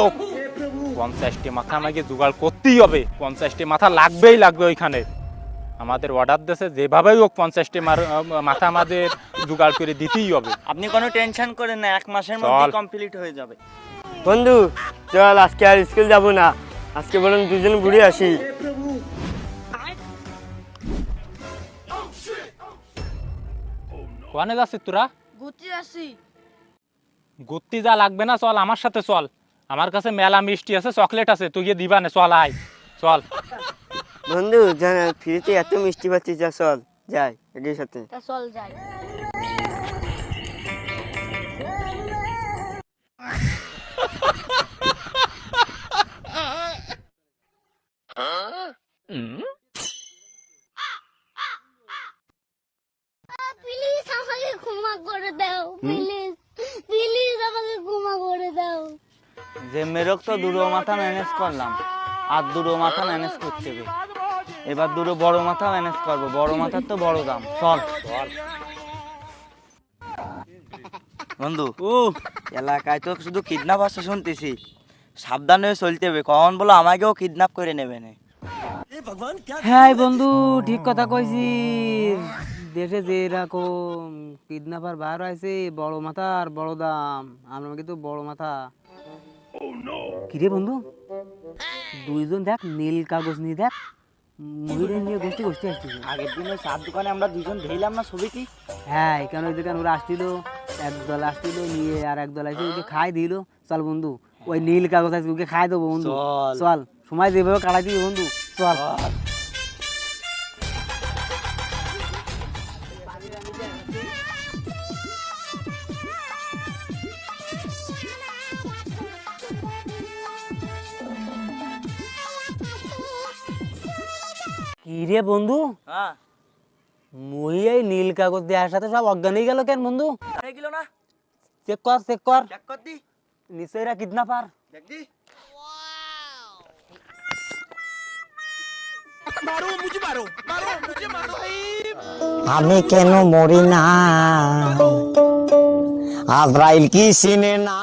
হোক পঞ্চাশটি মাথা আমাকে জোগাড় করতেই হবে। পঞ্চাশটি মাথা লাগবেই লাগবে ওইখানে। আমাদের অর্ডার দিয়েছে যেভাবেই হোক পঞ্চাশটি মাথা আমাদের জোগাড় করে দিতেই হবে। আপনি কোনো টেনশন করেন না এক মাসের মধ্যে কমপ্লিট হয়ে যাবে। বন্ধু চল আজকে আর স্কুল যাব না। আজকে বরং দুজন ঘুরে আসি। কোয়ানে যাচ্ছিস তোরা? ঘুরতে আসি ঘুরতে যা লাগবে না চল আমার সাথে চল। আমার কাছে মেলা মিষ্টি আছে চকলেট আছে তুই গিয়ে দিবা না চল আয় চল। বন্ধু ফ্রিতে এত মিষ্টি পাচ্ছি যা চল যাই এদের সাথে। তা চল যাই। প্লিজ আমাকে ক্ষমা করে দাও প্লিজ প্লিজ আমাকে ক্ষমা করে যে মেরক তো দুটো মাথা ম্যানেজ করলাম আর দুটো মাথা ম্যানেজ করতে হবে। এবার দুটো বড় মাথা ম্যানেজ করব বড় মাথার তো বড় দাম চল। বন্ধু ও। এলাকায় তো শুধু কিডন্যাপ আসছে শুনতেছি। সাবধান হয়ে চলতে হবে কখন বলো আমাকেও কিডন্যাপ করে নেবে না। হ্যাঁ বন্ধু ঠিক কথা কইছি দেশে যে এরকম কিডন্যাপার বার হয়েছে বড় মাথা আর বড় দাম আমরা কিন্তু বড় মাথা। কিরে বন্ধু? দুইজন দেখ নীল কাগজ নিয়ে দেখ মহিলা নিয়ে গোষ্ঠী গোষ্ঠী আসতেছে। আগের দিন ওই চার দোকানে আমরা দুজন ধরলাম না ছবি কি? হ্যাঁ কেন ওই দোকান ওরা আসছিল একদল আসছিল নিয়ে আর একদল আসে ওকে খাই দিল। চল বন্ধু ওই নীল কাগজ আছে ওকে খাই দেবো বন্ধু। চল। চল সময় যেভাবে কাটাই দিবি বন্ধু। চল। কি রে বন্ধু? হ্যাঁ। মই এই নীল কাগজ দেওয়ার সাথে সব অজ্ঞান হয়ে গেল কেন বন্ধু? হয়ে গেল না? চেক কর চেক কর। চেক কর দি। নিশ্চয়ই এরা কিডন্যাপার দেখ দি। আমি কেন মরি না? আজরাইল কি সিনে না?